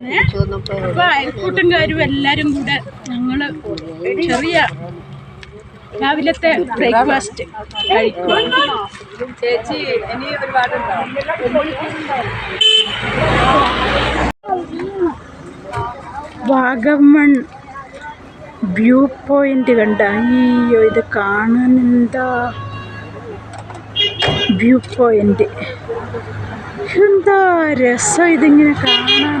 അപ്പൊ അയൽക്കൂട്ടുകാരും എല്ലാരും കൂടെ ഞങ്ങൾ ചെറിയ രാവിലത്തെ ബ്രേക്ക്ഫാസ്റ്റ് കഴിക്കും. ചേച്ചി ഇനി വാഗമൺ വ്യൂ പോയിന്റ് കണ്ട അയ്യോ ഇത് കാണാൻ എന്താ? വ്യൂ പോയിന്റ് എന്താ രസം ഇതിങ്ങനെ കാണാൻ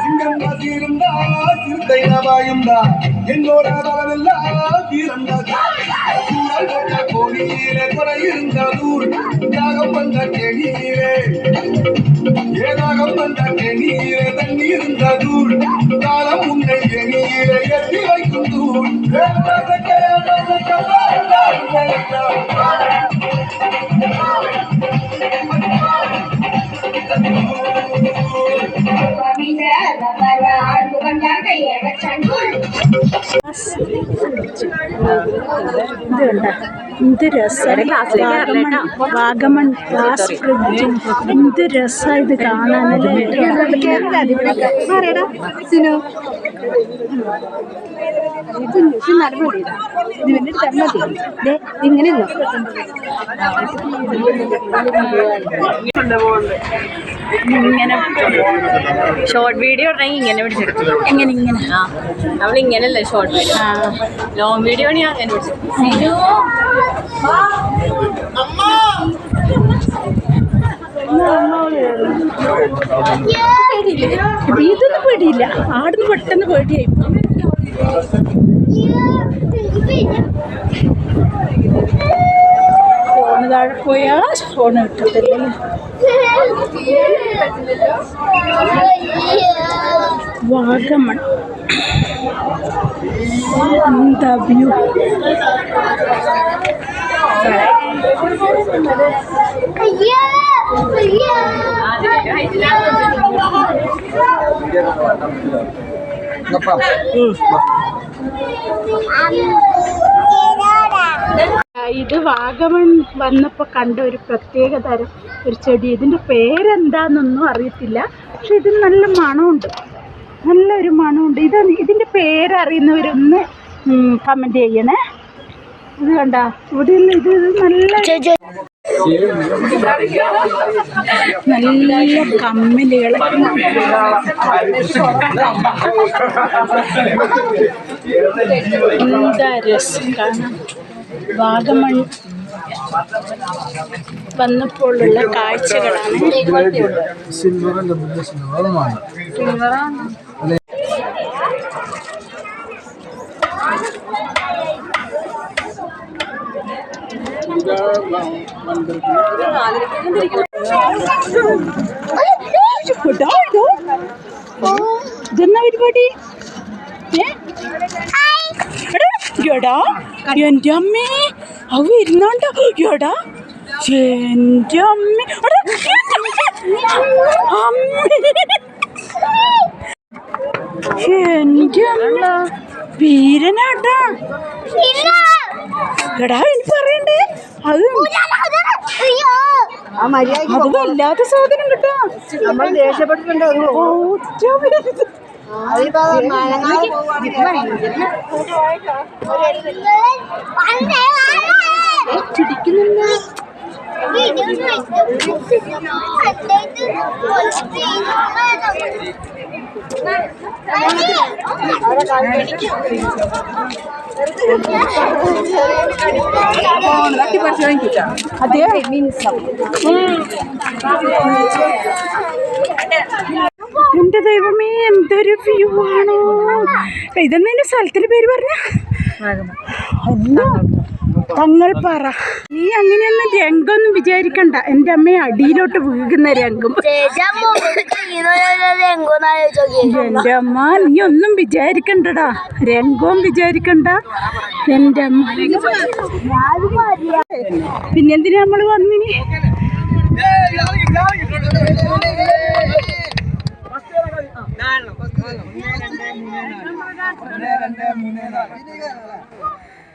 சிங்கம் காசியிருந்தா சிறுத்தை நபாயுந்தா என்னோட வரவெல்லாம் தீரந்தா போனீரே கொலை இருந்த தூள் தியாகம் வந்த கெடியே ഇത് കണ്ട എന്ത് രസം വാഗമൺ ഗ്ലാസ് ഫ്രിഡ്ജ് എന്ത് രസം ഇത് കാണാനല്ലേ. ഇങ്ങനെ ഇങ്ങനെ ഷോർട്ട് വീഡിയോ ഉണ്ടെങ്കിൽ ഇങ്ങനെ പിടിച്ചെടുക്കും. എങ്ങനെ ഇങ്ങനെ? ആ നമ്മൾ ഇങ്ങനെയല്ലേ ഷോർട്ട് വീഡിയോ ആ. ലോങ് വീഡിയോ ഞാൻ അങ്ങനെ പിടിച്ചെടുക്കും ഇതൊന്നും പേടിയില്ല. ആടുന്ന് പെട്ടെന്ന് പേടിയായി. ഫോണ് താഴെ പോയാ ഫോണ് കിട്ടത്തില്ല. വാഗമൺ. ഇത് വാഗമൺ വന്നപ്പോൾ കണ്ട ഒരു പ്രത്യേക തരം ഒരു ചെടി. ഇതിന്റെ പേരെന്താണെന്നൊന്നും അറിയത്തില്ല. പക്ഷെ ഇതിന് നല്ല മണമുണ്ട്. നല്ലൊരു മണമുണ്ട്. ഇത് ഇതിന്റെ പേരറിയുന്നവരൊന്ന് കമന്റ് ചെയ്യണേ. ഇത് കണ്ട ഇവിടെ ഇത് നല്ല നല്ല കമ്മലുകൾ എന്താ രസം കാണാം വാഗമൺ വന്നപ്പോഴുള്ള കാഴ്ചകളാണ് ഇതാ, ഇതോ. ഇതെന്നാ പരിപാടി? ഏ? എടാ, എടാ എന്റെ അമ്മേ. അവ വരുന്നുണ്ടോ എടാ എന്റെ അമ്മ എടാ, അമ്മേ എന്റെ അമ്മ വീരനാട്ടാ. എടാ എനിക്ക് പറയണ്ടേ? അത് അത് വല്ലാത്ത സാധനം കേട്ടോ. നമ്മൾ ദേഷ്യപ്പെട്ടിട്ടുണ്ട് ഒറ്റ. അതിപ്പോ അതെ എന്റെ ദൈവമേ എന്തൊരു വ്യൂ ആണോ? ഇതെന്നെ സ്ഥലത്തിന്റെ പേര് പറഞ്ഞ? അല്ല. തങ്ങൾപ്പാറ നീ അങ്ങനെയൊന്നും രംഗമൊന്നും വിചാരിക്കണ്ട. എന്റെ അമ്മയെ അടിയിലോട്ട് വീകുന്ന രംഗം. എന്റെ അമ്മ നീ ഒന്നും വിചാരിക്കണ്ടടാ. രംഗവും വിചാരിക്കണ്ട. എന്റെ അമ്മ. പിന്നെന്തിനാ നമ്മൾ വന്നിനി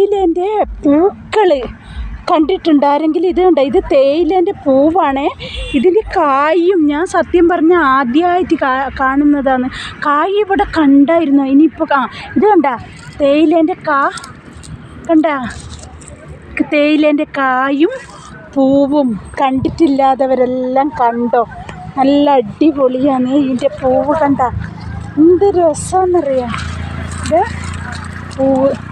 തേയിലേന്റെ പൂക്കൾ കണ്ടിട്ടുണ്ടായിരുന്നെങ്കിൽ ഇത് കണ്ട? ഇത് തേയിലേന്റെ പൂവാണ്. ഇതിന്റെ കായും ഞാൻ സത്യം പറഞ്ഞ ആദ്യമായിട്ട് കാണുന്നതാണ്. കായ് ഇവിടെ കണ്ടായിരുന്നു? ഇനിയിപ്പോൾ ആ ഇത് കണ്ട? തേയിലേന്റെ കാ കണ്ട? തേയിലേന്റെ കായും പൂവും കണ്ടിട്ടില്ലാത്തവരെല്ലാം കണ്ടോ? നല്ല അടിപൊളിയാണ് ഇതിന്റെ പൂവ് കണ്ട. എന്ത് രസമാണെന്നറിയാം. ഇത് പൂവ്